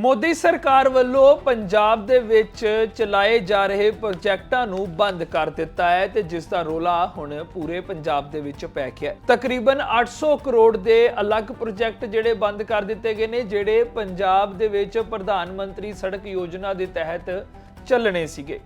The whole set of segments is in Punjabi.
ਮੋਦੀ ਸਰਕਾਰ ਵੱਲੋਂ ਪੰਜਾਬ ਦੇ ਵਿੱਚ ਚਲਾਏ ਜਾ ਰਹੇ ਪ੍ਰੋਜੈਕਟਾਂ ਨੂੰ ਬੰਦ ਕਰ ਦਿੱਤਾ ਹੈ ਤੇ ਜਿਸ ਦਾ ਰੋਲਾ ਹੁਣ ਪੂਰੇ ਪੰਜਾਬ ਦੇ ਵਿੱਚ ਪੈ ਗਿਆ ਹੈ। ਤਕਰੀਬਨ 800 ਕਰੋੜ ਦੇ ਅਲੱਗ ਪ੍ਰੋਜੈਕਟ ਜਿਹੜੇ ਬੰਦ ਕਰ ਦਿੱਤੇ ਗਏ ਨੇ, ਜਿਹੜੇ ਪੰਜਾਬ ਦੇ ਵਿੱਚ ਪ੍ਰਧਾਨ ਮੰਤਰੀ ਸੜਕ ਯੋਜਨਾ ਦੇ ਤਹਿਤ ਚੱਲਣੇ ਸੀਗੇ।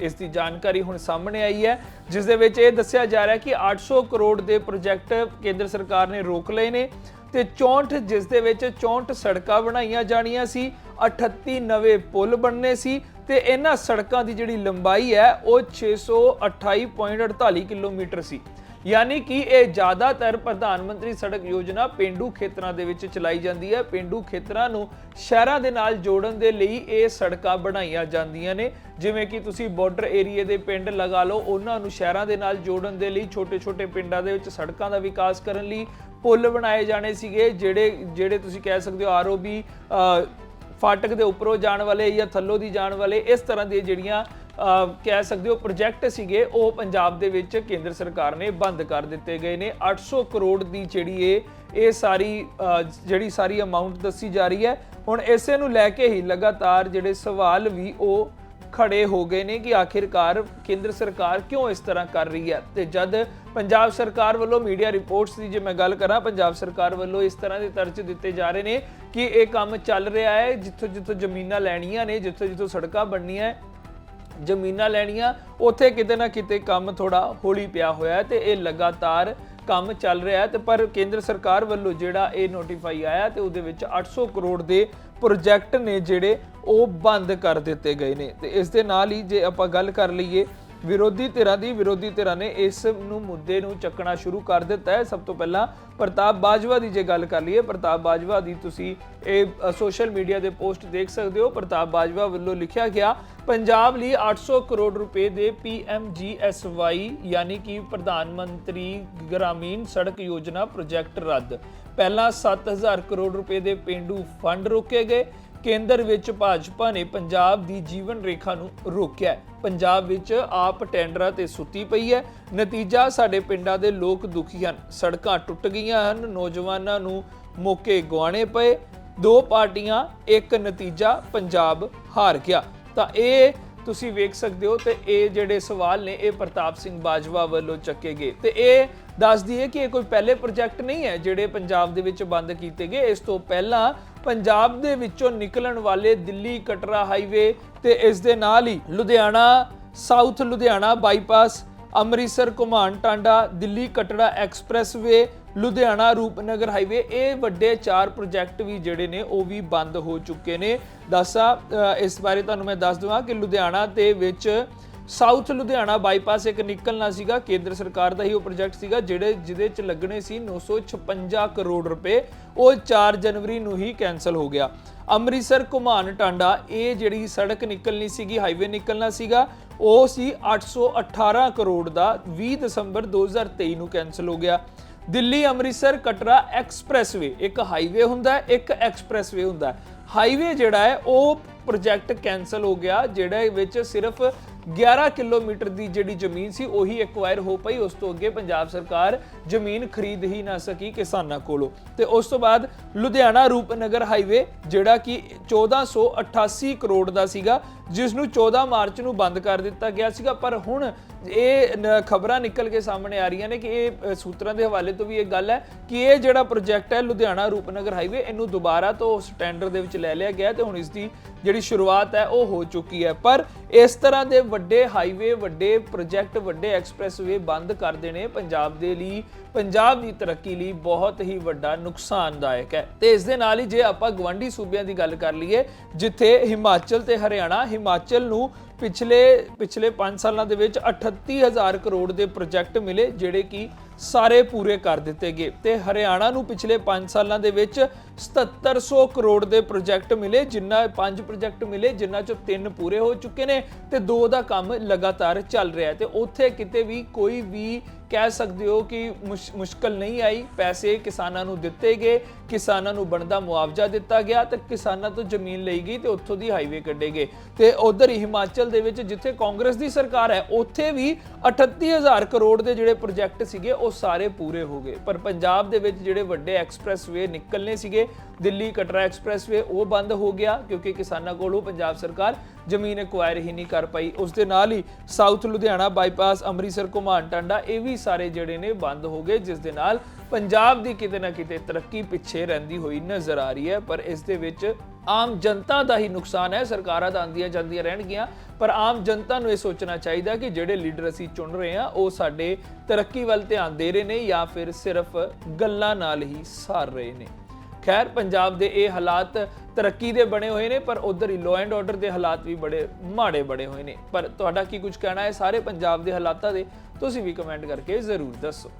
ਇਸ ਦੀ ਜਾਣਕਾਰੀ ਹੁਣ ਸਾਹਮਣੇ ਆਈ ਹੈ, ਜਿਸ ਦੇ ਵਿੱਚ ਇਹ ਦੱਸਿਆ ਜਾ ਰਿਹਾ ਕਿ 800 ਕਰੋੜ ਦੇ ਪ੍ਰੋਜੈਕਟ ਕੇਂਦਰ ਸਰਕਾਰ ਨੇ ਰੋਕ ਲਏ ਨੇ। ਤੇ 64 ਜਿਸ ਦੇ ਵਿੱਚ 64 ਸੜਕਾਂ ਬਣਾਈਆਂ ਜਾਣੀਆਂ ਸੀ 38 ਨਵੇਂ ਪੁਲ ਬਣਨੇ ਸੀ ਤੇ ਇਹਨਾਂ ਸੜਕਾਂ ਦੀ ਜਿਹੜੀ ਲੰਬਾਈ ਹੈ, ਉਹ 628.48 ਕਿਲੋਮੀਟਰ ਸੀ। ਯਾਨੀ ਕਿ ਇਹ ਜ਼ਿਆਦਾਤਰ ਪ੍ਰਧਾਨ ਮੰਤਰੀ ਸੜਕ ਯੋਜਨਾ ਪਿੰਡੂ ਖੇਤਰਾਂ ਦੇ ਵਿੱਚ ਚਲਾਈ ਜਾਂਦੀ ਹੈ। ਪਿੰਡੂ ਖੇਤਰਾਂ ਨੂੰ ਸ਼ਹਿਰਾਂ ਦੇ ਨਾਲ ਜੋੜਨ ਦੇ ਲਈ ਇਹ ਸੜਕਾਂ ਬਣਾਈਆਂ ਜਾਂਦੀਆਂ ਨੇ। ਜਿਵੇਂ ਕਿ ਤੁਸੀਂ ਬਾਰਡਰ ਏਰੀਏ ਦੇ ਪਿੰਡ ਲਗਾ ਲਓ, ਉਹਨਾਂ ਨੂੰ ਸ਼ਹਿਰਾਂ ਦੇ ਨਾਲ ਜੋੜਨ ਦੇ ਲਈ ਛੋਟੇ-ਛੋਟੇ ਪਿੰਡਾਂ ਦੇ ਵਿੱਚ ਸੜਕਾਂ ਦਾ ਵਿਕਾਸ ਕਰਨ ਲਈ ਪੁਲ ਬਣਾਏ ਜਾਣੇ ਸੀਗੇ, ਜਿਹੜੇ ਜਿਹੜੇ ਤੁਸੀਂ ਕਹਿ ਸਕਦੇ ਹੋ ਆਰਓਬੀ ਫਾਟਕ ਦੇ ਉੱਪਰੋਂ ਜਾਣ ਵਾਲੇ ਜਾਂ ਥੱਲੋਂ ਦੀ ਜਾਣ ਵਾਲੇ, ਇਸ ਤਰ੍ਹਾਂ ਦੀਆਂ ਜਿਹੜੀਆਂ ਕਹਿ ਸਕਦੇ ਹੋ ਪ੍ਰੋਜੈਕਟ ਸੀਗੇ, ਉਹ ਪੰਜਾਬ ਦੇ ਵਿੱਚ ਕੇਂਦਰ ਸਰਕਾਰ ਨੇ ਬੰਦ ਕਰ ਦਿੱਤੇ ਗਏ ਨੇ। 800 ਕਰੋੜ ਦੀ ਜਿਹੜੀ ਇਹ ਇਹ ਸਾਰੀ ਜਿਹੜੀ ਸਾਰੀ ਅਮਾਉਂਟ ਦੱਸੀ ਜਾ ਰਹੀ ਹੈ। ਹੁਣ ਇਸੇ ਨੂੰ ਲੈ ਕੇ ਹੀ ਲਗਾਤਾਰ ਜਿਹੜੇ ਸਵਾਲ ਵੀ ਉਹ ਖੜੇ ਹੋ ਗਏ ਨੇ ਕਿ ਆਖਿਰਕਾਰ ਕੇਂਦਰ ਸਰਕਾਰ ਕਿਉਂ ਇਸ ਤਰ੍ਹਾਂ ਕਰ ਰਹੀ ਹੈ? ਤੇ ਜਦ ਪੰਜਾਬ ਸਰਕਾਰ ਵੱਲੋਂ ਮੀਡੀਆ ਰਿਪੋਰਟਸ ਦੀ ਜੇ ਮੈਂ ਗੱਲ ਕਰਾਂ, ਪੰਜਾਬ ਸਰਕਾਰ ਵੱਲੋਂ ਇਸ ਤਰ੍ਹਾਂ ਦੇ ਤਰਜ ਦਿੱਤੇ ਜਾ ਰਹੇ ਨੇ ਕਿ ਇਹ ਕੰਮ ਚੱਲ ਰਿਹਾ ਹੈ, ਜਿੱਥੋਂ ਜਿੱਥੋਂ ਜ਼ਮੀਨਾਂ ਲੈਣੀਆਂ ਨੇ, ਜਿੱਥੋਂ ਜਿੱਥੋਂ ਸੜਕਾਂ ਬਣਨੀਆਂ ਹੈ, ਜ਼ਮੀਨਾਂ ਲੈਣੀਆਂ, ਉੱਥੇ ਕਿਤੇ ਨਾ ਕਿਤੇ ਕੰਮ ਥੋੜਾ ਹੌਲੀ ਪਿਆ ਹੋਇਆ ਹੈ ਤੇ ਇਹ ਲਗਾਤਾਰ ਕੰਮ ਚੱਲ ਰਿਹਾ ਹੈ ਤੇ ਪਰ ਕੇਂਦਰ ਸਰਕਾਰ ਵੱਲੋਂ ਜਿਹੜਾ ਇਹ ਨੋਟੀਫਾਈ ਆਇਆ ਤੇ ਉਹਦੇ ਵਿੱਚ 800 ਕਰੋੜ ਦੇ ਪ੍ਰੋਜੈਕਟ ਨੇ ਜਿਹੜੇ ਉਹ ਬੰਦ ਕਰ ਦਿੱਤੇ ਗਏ ਨੇ। ਤੇ ਇਸ ਦੇ ਨਾਲ ਹੀ ਜੇ ਆਪਾਂ ਗੱਲ ਕਰ ਲਈਏ ਵਿਰੋਧੀ ਧਿਰਾਂ ਦੀ ਵਿਰੋਧੀ ਧਿਰਾਂ ਨੇ ਇਸ ਨੂੰ ਮੁੱਦੇ ਨੂੰ ਚੱਕਣਾ ਸ਼ੁਰੂ ਕਰ ਦਿੱਤਾ ਹੈ। ਸਭ ਤੋਂ ਪਹਿਲਾਂ ਪ੍ਰਤਾਪ ਬਾਜਵਾ ਦੀ ਜੇ ਗੱਲ ਕਰ ਲਈਏ, ਪ੍ਰਤਾਪ ਬਾਜਵਾ ਦੀ ਤੁਸੀਂ ਇਹ ਸੋਸ਼ਲ ਮੀਡੀਆ ਦੇ ਪੋਸਟ ਦੇਖ ਸਕਦੇ ਹੋ। ਪ੍ਰਤਾਪ ਬਾਜਵਾ ਵੱਲੋਂ ਲਿਖਿਆ ਗਿਆ, ਪੰਜਾਬ ਲਈ 800 ਕਰੋੜ ਰੁਪਏ ਦੇ PMGSY ਯਾਨੀ ਕਿ ਪ੍ਰਧਾਨ ਮੰਤਰੀ ਗ੍ਰਾਮੀਣ ਸੜਕ ਯੋਜਨਾ ਪ੍ਰੋਜੈਕਟ ਰੱਦ। ਪਹਿਲਾਂ 7000 ਕਰੋੜ ਰੁਪਏ ਦੇ ਪਿੰਡੂ ਫੰਡ ਰੋਕੇ ਗਏ ਕੇਂਦਰ ਵਿੱਚ ਭਾਜਪਾ ਨੇ ਪੰਜਾਬ ਦੀ ਜੀਵਨ ਰੇਖਾ ਨੂੰ ਰੋਕਿਆ ਪੰਜਾਬ ਵਿੱਚ ਆਪ ਟੈਂਡਰਾਂ ਤੇ ਸੁੱਤੀ ਪਈ ਹੈ। ਨਤੀਜਾ ਸਾਡੇ ਪਿੰਡਾਂ ਦੇ ਲੋਕ ਦੁਖੀ ਹਨ। ਸੜਕਾਂ ਟੁੱਟ ਗਈਆਂ ਹਨ। ਨੌਜਵਾਨਾਂ ਨੂੰ ਮੌਕੇ ਗਵਾਣੇ ਪਏ। ਦੋ ਪਾਰਟੀਆਂ, ਇੱਕ ਨਤੀਜਾ, ਪੰਜਾਬ ਹਾਰ ਗਿਆ। ਤਾਂ ਇਹ ਤੁਸੀਂ ਵੇਖ ਸਕਦੇ ਹੋ ਤੇ ਇਹ ਜਿਹੜੇ ਸਵਾਲ ਨੇ, ਇਹ ਪ੍ਰਤਾਪ ਸਿੰਘ ਬਾਜਵਾ ਵੱਲੋਂ ਚੱਕੇ ਗਏ। ਤੇ ਇਹ ਦੱਸ ਦਈਏ ਕਿ ਇਹ ਕੋਈ ਪਹਿਲੇ ਪ੍ਰੋਜੈਕਟ ਨਹੀਂ ਹੈ ਜਿਹੜੇ ਪੰਜਾਬ ਦੇ ਵਿੱਚ ਬੰਦ ਕੀਤੇ ਗਏ। ਇਸ ਤੋਂ ਪਹਿਲਾਂ ਪੰਜਾਬ ਦੇ ਵਿੱਚੋਂ ਨਿਕਲਣ ਵਾਲੇ ਦਿੱਲੀ ਕਟਰਾ ਹਾਈਵੇ ਤੇ ਇਸ ਦੇ ਨਾਲ ਹੀ Ludhiana, south Ludhiana bypass, Amritsar, Ghuman, Tanda, Delhi Katra expressway, Ludhiana Rupnagar highway, ਇਹ ਵੱਡੇ ਚਾਰ ਪ੍ਰੋਜੈਕਟ ਵੀ ਜਿਹੜੇ ਨੇ ਉਹ ਵੀ ਬੰਦ ਹੋ ਚੁੱਕੇ ਨੇ। ਦੱਸਾਂ ਇਸ ਬਾਰੇ ਤੁਹਾਨੂੰ ਮੈਂ ਦੱਸ ਦਵਾਂ ਕਿ ਲੁਧਿਆਣਾ ਦੇ ਵਿੱਚ ਸਾਊਥ ਲੁਧਿਆਣਾ ਬਾਈਪਾਸ ਇੱਕ ਨਿਕਲਣਾ ਸੀਗਾ। ਕੇਂਦਰ ਸਰਕਾਰ ਦਾ ਹੀ ਉਹ ਪ੍ਰੋਜੈਕਟ ਸੀਗਾ, ਜਿਹੜੇ ਜਿਹਦੇ ਚ ਲੱਗਣੇ ਸੀ 956 ਕਰੋੜ ਰੁਪਏ। ਉਹ 4 ਜਨਵਰੀ ਨੂੰ ਹੀ ਕੈਨਸਲ ਹੋ ਗਿਆ। ਅੰਮ੍ਰਿਤਸਰ ਘੁਮਾਨ ਟਾਂਡਾ, ਇਹ ਜਿਹੜੀ ਸੜਕ ਨਿਕਲਣੀ ਸੀਗੀ, ਹਾਈਵੇ ਨਿਕਲਣਾ ਸੀਗਾ, ਉਹ ਸੀ 818 ਕਰੋੜ ਦਾ 20 ਦਸੰਬਰ 2023 ਨੂੰ ਕੈਨਸਲ ਹੋ ਗਿਆ। ਦਿੱਲੀ, ਅੰਮ੍ਰਿਤਸਰ, ਕਟਰਾ ਐਕਸਪ੍ਰੈਸਵੇ, ਇੱਕ ਹਾਈਵੇ ਹੁੰਦਾ ਇੱਕ ਐਕਸਪ੍ਰੈਸਵੇ ਹੁੰਦਾ ਹਾਈਵੇ ਜਿਹੜਾ ਹੈ, ਉਹ ਪ੍ਰੋਜੈਕਟ ਕੈਨਸਲ ਹੋ ਗਿਆ, ਜਿਹੜਾ ਵਿੱਚ ਸਿਰਫ 11 ਕਿਲੋਮੀਟਰ ਦੀ ਜਿਹੜੀ ਜ਼ਮੀਨ ਸੀ, ਉਹੀ ਐਕਵਾਇਰ ਹੋ ਪਈ। ਉਸ ਤੋਂ ਅੱਗੇ ਪੰਜਾਬ ਸਰਕਾਰ ਜ਼ਮੀਨ ਖਰੀਦ ਹੀ ਨਾ ਸਕੀ ਕਿਸਾਨਾਂ ਕੋਲੋਂ। ਤੇ ਉਸ ਤੋਂ ਬਾਅਦ ਲੁਧਿਆਣਾ ਰੂਪਨਗਰ ਹਾਈਵੇ ਜਿਹੜਾ ਕਿ 1488 ਕਰੋੜ ਦਾ ਸੀਗਾ ਜਿਸ ਨੂੰ 14 ਮਾਰਚ ਨੂੰ ਬੰਦ ਕਰ ਦਿੱਤਾ ਗਿਆ ਸੀਗਾ। ਪਰ ਹੁਣ ਇਹ ਖਬਰਾਂ ਨਿਕਲ ਕੇ ਸਾਹਮਣੇ ਆ ਰਹੀਆਂ ਨੇ ਕਿ ਇਹ ਸੂਤਰਾਂ ਦੇ ਹਵਾਲੇ ਤੋਂ ਵੀ ਇਹ ਗੱਲ ਹੈ ਕਿ ਇਹ ਜਿਹੜਾ ਪ੍ਰੋਜੈਕਟ ਹੈ ਲੁਧਿਆਣਾ ਰੂਪਨਗਰ ਹਾਈਵੇ, ਇਹਨੂੰ ਦੁਬਾਰਾ ਤੋਂ ਸਟੈਂਡਰਡ ਦੇ ਵਿੱਚ ਲੈ ਲਿਆ ਗਿਆ ਤੇ ਹੁਣ ਇਸ ਦੀ ਜਿਹੜੀ ਸ਼ੁਰੂਆਤ ਹੈ ਉਹ ਹੋ ਚੁੱਕੀ ਹੈ। ਪਰ ਇਸ ਤਰ੍ਹਾਂ ਦੇ ਵੱਡੇ ਹਾਈਵੇ, ਵੱਡੇ ਪ੍ਰੋਜੈਕਟ, ਵੱਡੇ ਐਕਸਪ੍ਰੈਸਵੇ ਬੰਦ ਕਰ ਦੇਣੇ ਪੰਜਾਬ ਦੇ ਲਈ, ਪੰਜਾਬ ਦੀ ਤਰੱਕੀ ਲਈ ਬਹੁਤ ਹੀ ਵੱਡਾ ਨੁਕਸਾਨਦਾਇਕ ਹੈ। ਤੇ ਇਸ ਦੇ ਨਾਲ ਹੀ ਜੇ ਆਪਾਂ ਗਵਾਂਢੀ ਸੂਬਿਆਂ ਦੀ ਗੱਲ ਕਰ ਲਈਏ, ਜਿੱਥੇ ਹਿਮਾਚਲ ਤੇ ਹਰਿਆਣਾ, ਹਿਮਾਚਲ ਨੂੰ ਪਿਛਲੇ ਪਿਛਲੇ 5 ਸਾਲਾਂ ਦੇ ਵਿੱਚ 38000 ਕਰੋੜ ਦੇ ਪ੍ਰੋਜੈਕਟ ਮਿਲੇ ਜਿਹੜੇ ਕਿ ਸਾਰੇ ਪੂਰੇ ਕਰ ਦਿੱਤੇ ਗਏ ਤੇ ਹਰਿਆਣਾ ਨੂੰ ਪਿਛਲੇ 5 ਸਾਲਾਂ ਦੇ ਵਿੱਚ 7700 ਕਰੋੜ ਦੇ ਪ੍ਰੋਜੈਕਟ ਮਿਲੇ ਜਿਨ੍ਹਾਂ ਪੰਜ ਪ੍ਰੋਜੈਕਟ ਮਿਲੇ ਜਿਨ੍ਹਾਂ ਚੋਂ ਤਿੰਨ ਪੂਰੇ ਹੋ ਚੁੱਕੇ ਨੇ ਤੇ ਦੋ ਦਾ ਕੰਮ ਲਗਾਤਾਰ ਚੱਲ ਰਿਹਾ ਹੈ ਤੇ ਉੱਥੇ ਕਿਤੇ ਵੀ ਕੋਈ ਵੀ ਕਹਿ ਸਕਦੇ ਹੋ ਕਿ ਮੁਸ਼- ਮੁਸ਼ਕਲ ਨਹੀਂ ਆਈ। ਪੈਸੇ ਕਿਸਾਨਾਂ ਨੂੰ ਦਿੱਤੇ ਗਏ, ਕਿਸਾਨਾਂ ਨੂੰ ਬਣਦਾ ਮੁਆਵਜ਼ਾ ਦਿੱਤਾ ਗਿਆ ਤੇ ਕਿਸਾਨਾਂ ਤੋਂ ਜ਼ਮੀਨ ਲਈ ਗਈ ਤੇ ਉੱਥੋਂ ਦੀ ਹਾਈਵੇ ਕੱਢੇ ਗਏ। ਤੇ ਉਧਰ ਹੀ ਹਿਮਾਚਲ ਦੇ ਵਿੱਚ ਜਿੱਥੇ ਕਾਂਗਰਸ ਦੀ ਸਰਕਾਰ ਹੈ, ਉੱਥੇ ਵੀ 38000 ਕਰੋੜ ਦੇ ਜਿਹੜੇ ਪ੍ਰੋਜੈਕਟ ਸੀਗੇ ਉਹ ਸਾਰੇ ਪੂਰੇ ਹੋ ਗਏ। ਪਰ ਪੰਜਾਬ ਦੇ ਵਿੱਚ ਜਿਹੜੇ ਵੱਡੇ ਐਕਸਪ੍ਰੈਸਵੇ ਨਿਕਲਨੇ ਸੀਗੇ, ਦਿੱਲੀ ਕਟਰਾ ਐਕਸਪ੍ਰੈਸਵੇ, ਉਹ ਬੰਦ ਹੋ ਗਿਆ ਕਿਉਂਕਿ ਕਿਸਾਨਾਂ ਕੋਲੋਂ ਪੰਜਾਬ ਸਰਕਾਰ ਜ਼ਮੀਨ ਐਕਵਾਇਰ ਹੀ ਨਹੀਂ ਕਰ ਪਾਈ। ਉਸ ਦੇ ਨਾਲ ਹੀ ਸਾਊਥ ਲੁਧਿਆਣਾ ਬਾਈਪਾਸ ਅੰਮ੍ਰਿਤਸਰ ਘੁਮਾਣ ਟਾਂਡਾ, ਇਹ ਵੀ ਸਾਰੇ ਜਿਹੜੇ ਨੇ ਬੰਦ ਹੋ ਗਏ, ਜਿਸ ਦੇ ਨਾਲ ਪੰਜਾਬ ਦੀ ਕਿਤੇ ਨਾ ਕਿਤੇ ਤਰੱਕੀ ਪਿੱਛੇ ਰਹਿੰਦੀ ਹੋਈ ਨਜ਼ਰ ਆ ਰਹੀ ਹੈ। ਪਰ ਇਸ ਦੇ ਵਿੱਚ ਆਮ ਜਨਤਾ ਦਾ ਹੀ ਨੁਕਸਾਨ ਹੈ, ਸਰਕਾਰਾਂ ਤਾਂ ਆਉਂਦੀਆਂ ਜਾਂਦੀਆਂ ਰਹਿਣਗੀਆਂ, ਪਰ ਆਮ ਜਨਤਾ ਨੂੰ ਇਹ ਸੋਚਣਾ ਚਾਹੀਦਾ ਕਿ ਜਿਹੜੇ ਲੀਡਰ ਅਸੀਂ ਚੁਣ ਰਹੇ ਹਾਂ, ਉਹ ਸਾਡੇ ਤਰੱਕੀ ਵੱਲ ਧਿਆਨ ਦੇ ਰਹੇ ਨੇ ਜਾਂ ਫਿਰ ਸਿਰਫ ਗੱਲਾਂ ਨਾਲ ਹੀ ਸਾਰ ਰਹੇ ਨੇ। ਖੈਰ, ਪੰਜਾਬ ਦੇ ਇਹ ਹਾਲਾਤ ਤਰੱਕੀ ਦੇ ਬਣੇ ਹੋਏ ਨੇ, ਪਰ ਉਧਰ ਹੀ ਲੋ ਐਂਡ ਆਰਡਰ ਦੇ ਹਾਲਾਤ ਵੀ ਬੜੇ ਮਾੜੇ ਬਣੇ ਹੋਏ ਨੇ। ਪਰ ਤੁਹਾਡਾ ਕੀ ਕੁਝ ਕਹਿਣਾ ਹੈ ਸਾਰੇ ਪੰਜਾਬ ਦੇ ਹਾਲਾਤਾਂ ਦੇ? ਤੁਸੀਂ ਵੀ ਕਮੈਂਟ ਕਰਕੇ ਜ਼ਰੂਰ ਦੱਸੋ।